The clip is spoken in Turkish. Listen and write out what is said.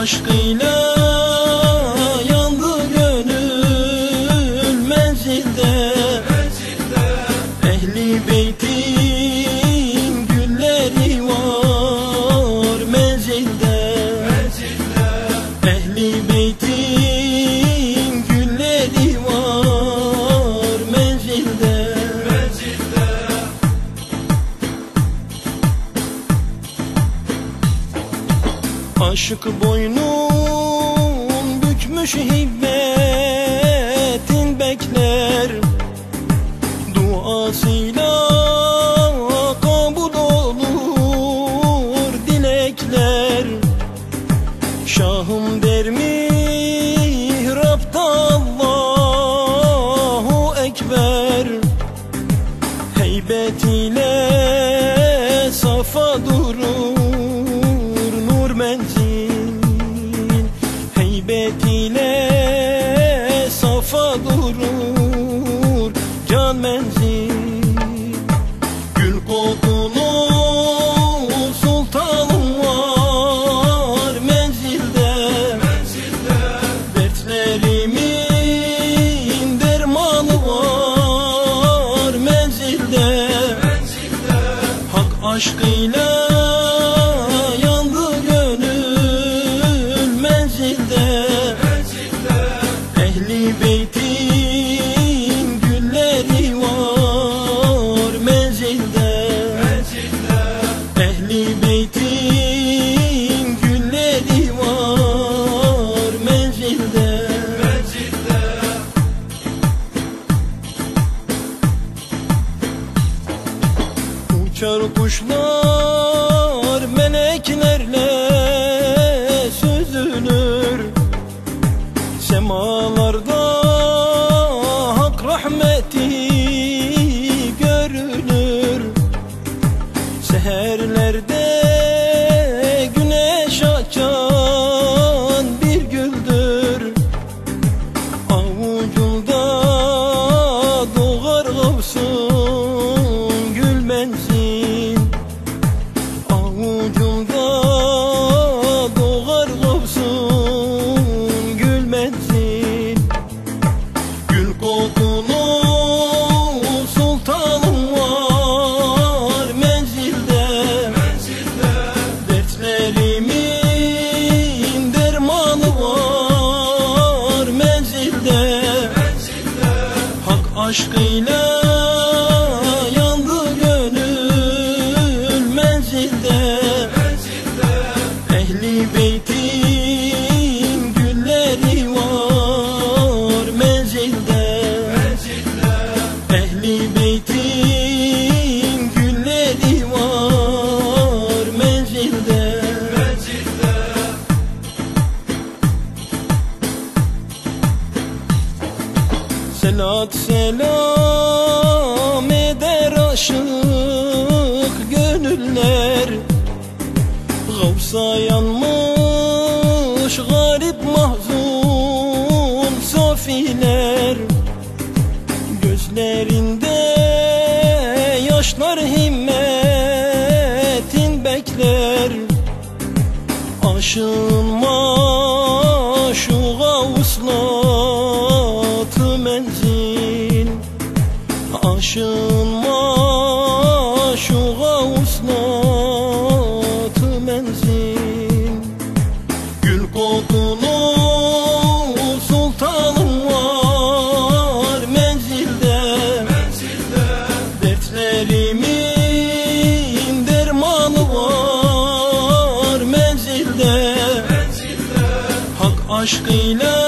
عاشقی Aşık boynum bükmüş hibe Gıybet ile safa durur can menzil Gül kokulu sultanım var menzilde, menzilde. Dertlerimin dermanı var menzilde, menzilde. Hak aşkıyla Kuşlar meleklerle süzülür. Semalarda hak rahmeti görünür. Seherlerde aşkıyla yandı gönül menzilde, menzilde. Ehli beyti Salat selam eder aşık gönüller. Gavsa yanmış garip mahzun sofiler. Gözlerinde yaşlar himmetin bekler. Aşığın aşkıyla